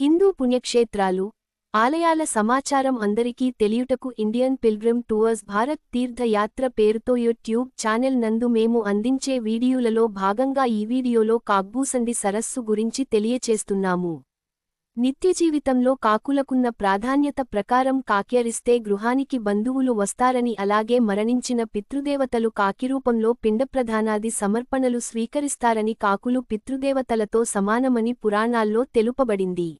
హిందూ పుణ్యక్షేత్రాలు ఆలయాల సమాచారం అందరికీ తెలియుటకు ఇండియన్ పిల్గ్రిమ్ టూర్స్ భారత్ తీర్థయాత్ర పేరుతో యూట్యూబ్ ఛానెల్ నందు మేము అందించే వీడియోలలో భాగంగా ఈ వీడియోలో కాగ్బూసండి సరస్సు గురించి తెలియచేస్తున్నాము. నిత్య జీవితంలో కాకులకున్న ప్రాధాన్యత ప్రకారం కాక్యరిస్తే గృహానికి బంధువులు వస్తారని అలాగే మరణించిన పితృదేవతలు కాకిరూపంలో పిండప్రధానాది సమర్పణలు స్వీకరిస్తారని కాకులు పితృదేవతలతో సమానమని పురాణాల్లో తెలుపబడింది.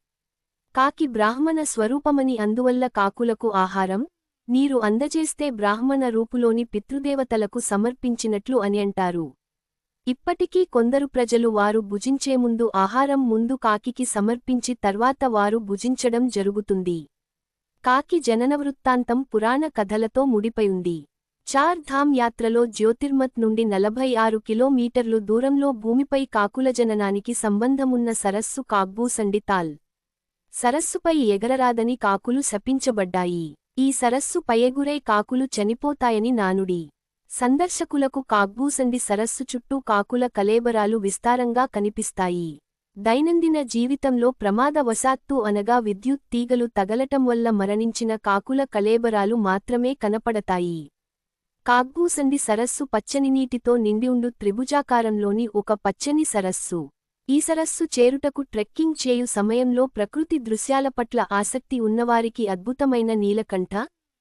కాకి బ్రాహ్మణ స్వరూపమని అందువల్ల కాకులకు ఆహారం నీరు అందజేస్తే బ్రాహ్మణ రూపులోని పితృదేవతలకు సమర్పించినట్లు అని అంటారు. ఇప్పటికీ కొందరు ప్రజలు వారు భుజించే ముందు ఆహారం ముందు కాకికి సమర్పించి తర్వాత వారు భుజించడం జరుగుతుంది. కాకి జననవృత్తాంతం పురాణ కథలతో ముడిపయుంది చార్ ధామ్ యాత్రలో జ్యోతిర్మత్ నుండి నలభై ఆరు కిలోమీటర్లు దూరంలో భూమిపై కాకుల జననానికి సంబంధమున్న సరస్సు కాగ్బూసండితాల్ సరస్సుపై ఎగరరాదని కాకులు శపించబడ్డాయి. ఈ సరస్సు పయగురై కాకులు చనిపోతాయని నానుడి. సందర్శకులకు కాగ్బూసండి సరస్సు చుట్టూ కాకుల కలేబరాలు విస్తారంగా కనిపిస్తాయి. దైనందిన జీవితంలో ప్రమాదవశాత్తు అనగా విద్యుత్ తీగలు తగలటం వల్ల మరణించిన కాకుల కలేబరాలు మాత్రమే కనపడతాయి. కాగ్బూసండి సరస్సు పచ్చని నీటితో నిండిఉండు త్రిభుజాకారంలోని ఒక పచ్చని సరస్సు. ఈ సరస్సు చేరుటకు ట్రెక్కింగ్ చేయు సమయంలో ప్రకృతి దృశ్యాల పట్ల ఆసక్తి ఉన్నవారికి అద్భుతమైన నీలకంఠ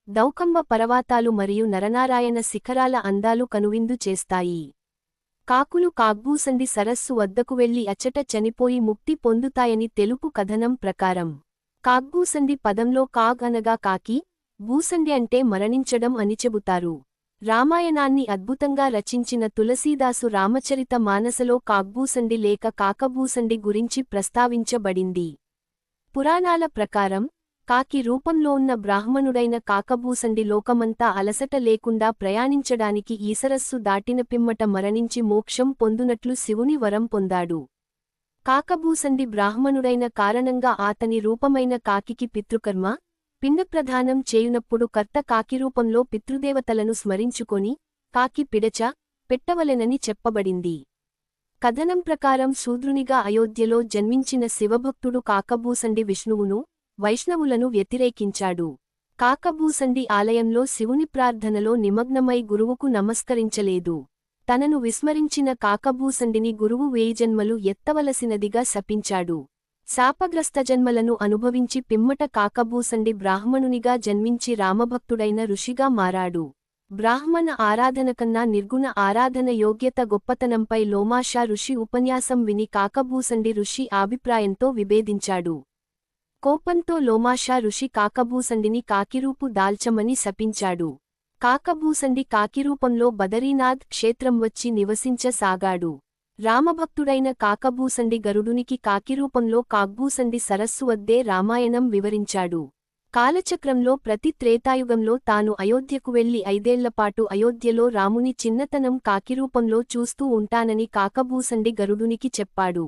దౌకంబ పర్వతాలు మరియు నరనారాయణ శిఖరాల అందాలు కనువిందు చేస్తాయి. కాకులు కాగ్బూసండి సరస్సు వద్దకు వెళ్ళి అచ్చట చనిపోయి ముక్తి పొందుతాయని తెలుపు కథనం ప్రకారం. కాగ్బూసండి పదంలో కాగ్ అనగా కాకి బూసండి అంటే మరణించడం అని చెబుతారు. రామాయణాన్ని అద్భుతంగా రచించిన తులసీదాసు రామచరిత మానసలో కాగ్భూసండి లేక కాకబూసండి గురించి ప్రస్తావించబడింది. పురాణాల ప్రకారం కాకి రూపంలో ఉన్న బ్రాహ్మణుడైన కాకబూసండి లోకమంతా అలసట లేకుండా ప్రయాణించడానికి ఈసరస్సు దాటిన పిమ్మట మరణించి మోక్షం పొందునట్లు శివుని వరం పొందాడు. కాకబూసండి బ్రాహ్మణుడైన కారణంగా ఆతని రూపమైన కాకికి పితృకర్మ పిండప్రధానం చేయునప్పుడు కర్త కాకిరూపంలో పితృదేవతలను స్మరించుకొని కాకి పిడచ పెట్టవలెనని చెప్పబడింది. కథనం ప్రకారం శూద్రునిగా అయోధ్యలో జన్మించిన శివభక్తుడు కాకభూసండి విష్ణువును వైష్ణవులను వ్యతిరేకించాడు. కాకభూసండి ఆలయంలో శివుని ప్రార్థనలో నిమగ్నమై గురువుకు నమస్కరించలేదు. తనను విస్మరించిన కాకభూసండిని గురువు వేయిజన్మలు ఎత్తవలసినదిగా శపించాడు. శాపగ్రస్త జన్మలను అనుభవించి పిమ్మట కాకబూసండి బ్రాహ్మణునిగా జన్మించి రామభక్తుడైన ఋషిగా మారాడు. బ్రాహ్మణ ఆరాధనకన్నా నిర్గుణ ఆరాధన యోగ్యత గొప్పతనంపై లోమాషా ఋషి ఉపన్యాసం విని కాకబూసండి ఋషి అభిప్రాయంతో విభేదించాడు. కోపంతో లోమాషా ఋషి కాకబూసండిని కాకిరూపు దాల్చమని శపించాడు. కాకబూసండి కాకిరూపంలో బదరీనాథ్ క్షేత్రం వచ్చి నివసించసాగాడు. రామభక్తుడైన కాకభూసండి గరుడునికి కాకిరూపంలో కాగ్భూసండి సరస్సు వద్దే రామాయణం వివరించాడు. కాలచక్రంలో ప్రతి త్రేతాయుగంలో తాను అయోధ్యకు వెళ్ళి ఐదేళ్ళపాటు అయోధ్యలో రాముని చిన్నతనం కాకిరూపంలో చూస్తూ ఉంటానని కాకభూసండి గరుడునికి చెప్పాడు.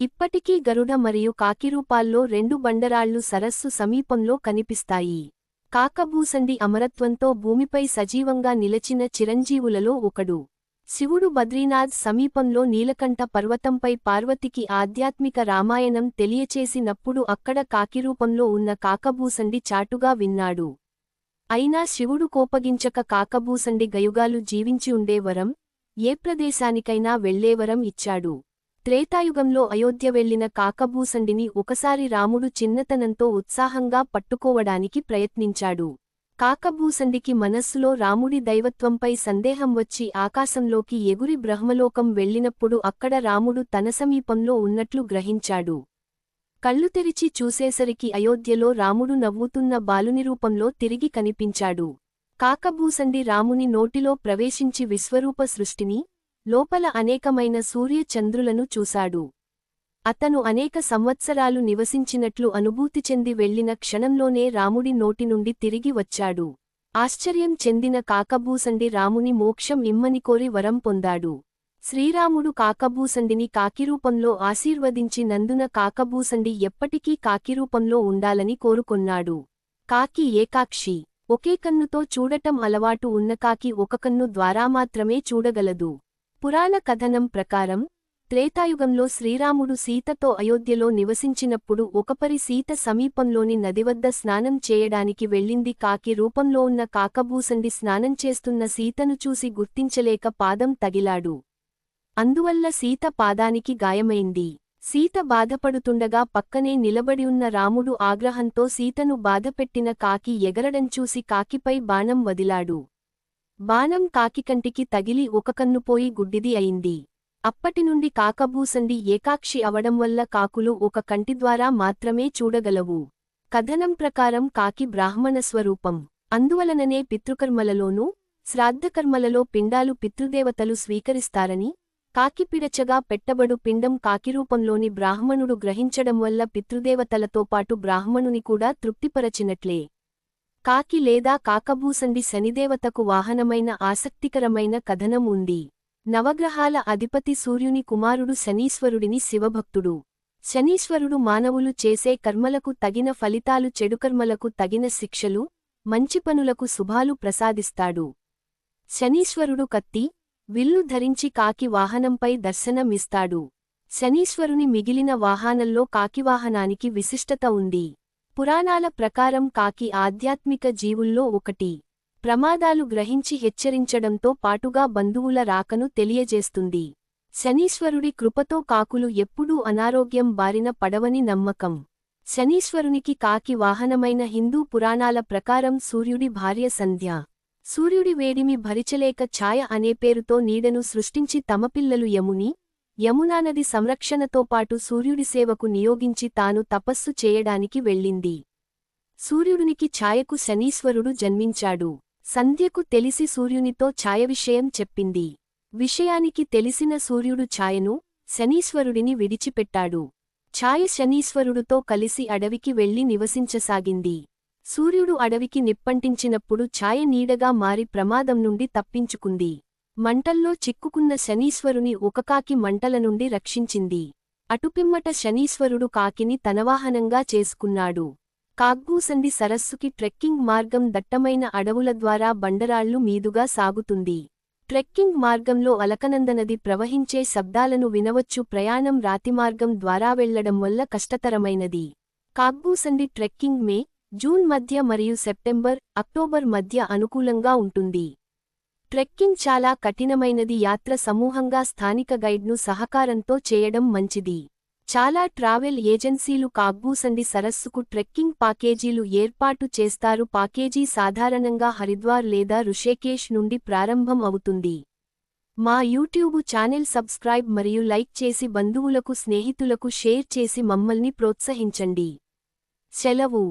ఇప్పటికీ గరుడ మరియు కాకిరూపాల్లో రెండు బండరాళ్ళు సరస్సు సమీపంలో కనిపిస్తాయి. కాకభూసండి అమరత్వంతో భూమిపై సజీవంగా నిలచిన చిరంజీవులలో ఒకడు. శివుడు బద్రీనాథ్ సమీపంలో నీలకంఠ పర్వతంపై పార్వతికి ఆధ్యాత్మిక రామాయణం తెలియచేసినప్పుడు అక్కడ కాకిరూపంలో ఉన్న కాకభూసండి చాటుగా విన్నాడు. అయినా శివుడు కోపగించక కాకభూసండి గయుగాలు జీవించి ఉండేవరం ఏ ప్రదేశానికైనా వెళ్ళేవరం ఇచ్చాడు. త్రేతాయుగంలో అయోధ్య వెళ్ళిన కాకభూసండిని ఒకసారి రాముడు చిన్నతనంతో ఉత్సాహంగా పట్టుకోవడానికి ప్రయత్నించాడు. కాకభూసండికి మనస్సులో రాముడి దైవత్వంపై సందేహం వచ్చి ఆకాశంలోకి ఎగురి బ్రహ్మలోకం వెళ్ళినప్పుడు అక్కడ రాముడు తన సమీపంలో ఉన్నట్లు గ్రహించాడు. కళ్ళు తెరిచి చూసేసరికి అయోధ్యలో రాముడు నవ్వుతున్న బాలుని రూపంలో తిరిగి కనిపించాడు. కాకభూసండి రాముని నోటిలో ప్రవేశించి విశ్వరూప సృష్టిని లోపల అనేకమైన సూర్యచంద్రులను చూశాడు. అతను అనేక సంవత్సరాలు నివసించినట్లు అనుభూతి చెంది వెళ్ళిన క్షణంలోనే రాముడి నోటి నుండి తిరిగి వచ్చాడు. ఆశ్చర్యం చెందిన కాకబూసండి రాముని మోక్షం ఇమ్మని కోరి వరం పొందాడు. శ్రీరాముడు కాకబూసండిని కాకిరూపంలో ఆశీర్వదించి నందున కాకబూసండి ఎప్పటికీ కాకిరూపంలో ఉండాలని కోరుకొన్నాడు. కాకి ఏకాక్షి ఒకే కన్నుతో చూడటం అలవాటు ఉన్న కాకి ఒక కన్ను ద్వారా మాత్రమే చూడగలదు. పురాణ కథనం ప్రకారం త్రేతాయుగంలో శ్రీరాముడు సీతతో అయోధ్యలో నివసించినప్పుడు ఒకపరి సీత సమీపంలోని నదివద్ద స్నానం చేయడానికి వెళ్ళింది. కాకి రూపంలో ఉన్న కాకబూసండి స్నానం చేస్తున్న సీతను చూసి గుర్తించలేక పాదం తగిలాడు. అందువల్ల సీత పాదానికి గాయమైంది. సీత బాధపడుతుండగా పక్కనే నిలబడి ఉన్న రాముడు ఆగ్రహంతో సీతను బాధపెట్టిన కాకి ఎగరడం చూసి కాకిపై బాణం వదిలాడు. బాణం కాకికంటికి తగిలి ఒక కన్నుపోయి గుడ్డిది అయింది. అప్పటినుండి కాకబూసండి ఏకాక్షి అవడం వల్ల కాకులు ఒక కంటి ద్వారా మాత్రమే చూడగలవు. కథనం ప్రకారం కాకి బ్రాహ్మణ స్వరూపం. అందువలననే పితృకర్మలలోనూ శ్రాద్ధకర్మలలో పిండాలు పితృదేవతలు స్వీకరిస్తారని కాకి పిడచగా పెట్టబడు పిండం కాకిరూపంలోని బ్రాహ్మణుడు గ్రహించడం వల్ల పితృదేవతలతో పాటు బ్రాహ్మణుని కూడా తృప్తిపరచినట్లే. కాకి లేదా కాకబూసండి శనిదేవతకు వాహనమైన ఆసక్తికరమైన కథనం ఉంది. నవగ్రహాల అధిపతి సూర్యుని కుమారుడు శనీశ్వరుడిని శివభక్తుడు. శనీశ్వరుడు మానవులు చేసే కర్మలకు తగిన ఫలితాలు చెడుకర్మలకు తగిన శిక్షలు మంచి పనులకు శుభాలు ప్రసాదిస్తాడు. శనీశ్వరుడు కత్తి విల్లు ధరించి కాకి వాహనంపై దర్శనమిస్తాడు. శనీశ్వరుని మిగిలిన వాహనంలో కాకివాహనానికి విశిష్టత ఉంది. పురాణాల ప్రకారం కాకి ఆధ్యాత్మిక జీవుల్లో ఒకటి. ప్రమాదాలు గ్రహించి హెచ్చరించడంతో పాటుగా బంధువుల రాకను తెలియజేస్తుంది. శనీశ్వరుడి కృపతో కాకులు ఎప్పుడూ అనారోగ్యం బారిన పడవని నమ్మకం. శనీశ్వరునికి కాకి వాహనమైన హిందూ పురాణాల ప్రకారం సూర్యుడి భార్య సంధ్య. సూర్యుడి వేడిమి భరిచలేక ఛాయ అనే పేరుతో నీడను సృష్టించి తమ పిల్లలు యముని యమునానది సంరక్షణతో పాటు సూర్యుడి సేవకు నియోగించి తాను తపస్సు చేయడానికి వెళ్ళింది. సూర్యుడినికి ఛాయకు శనీశ్వరుడు జన్మించాడు. సంధ్యకు తెలిసి సూర్యునితో ఛాయ విషయం చెప్పింది. విషయానికి తెలిసిన సూర్యుడు ఛాయను శనీశ్వరుడిని విడిచిపెట్టాడు. ఛాయ శనీశ్వరుడుతో కలిసి అడవికి వెళ్ళి నివసించసాగింది. సూర్యుడు అడవికి నిప్పంటించినప్పుడు ఛాయ నీడగా మారి ప్రమాదం నుండి తప్పించుకుంది. మంటల్లో చిక్కుకున్న శనీశ్వరుని ఒకకాకి మంటల నుండి రక్షించింది. అటుపిమ్మట శనీశ్వరుడు కాకిని తనవాహనంగా చేసుకున్నాడు. కాగ్బూసండి సరస్సుకి ట్రెక్కింగ్ మార్గం దట్టమైన అడవుల ద్వారా బండరాళ్ళు మీదుగా సాగుతుంది. ట్రెక్కింగ్ మార్గంలో అలకనందనది ప్రవహించే శబ్దాలను వినవచ్చు. ప్రయాణం రాతిమార్గం ద్వారా వెళ్ళడం వల్ల కష్టతరమైనది. కాగ్బూసండి ట్రెక్కింగ్ మే జూన్ మధ్య మరియు సెప్టెంబర్ అక్టోబర్ మధ్య అనుకూలంగా ఉంటుంది. ట్రెక్కింగ్ చాలా కఠినమైనది. యాత్ర సమూహంగా స్థానిక గైడ్ను సహకారంతో చేయడం మంచిది. చాలా ట్రావెల్ ఏజెన్సీలు కాగ్బూసండి సరస్సుకు ట్రెక్కింగ్ పాకేజీలు ఏర్పాటు చేస్తారు. పాకేజీ సాధారణంగా హరిద్వార్ లేదా రుషేకేష్ నుండి ప్రారంభం అవుతుంది. మా యూట్యూబు ఛానెల్ సబ్స్క్రైబ్ మరియు లైక్ చేసి బంధువులకు స్నేహితులకు షేర్ చేసి మమ్మల్ని ప్రోత్సహించండి. సెలవు.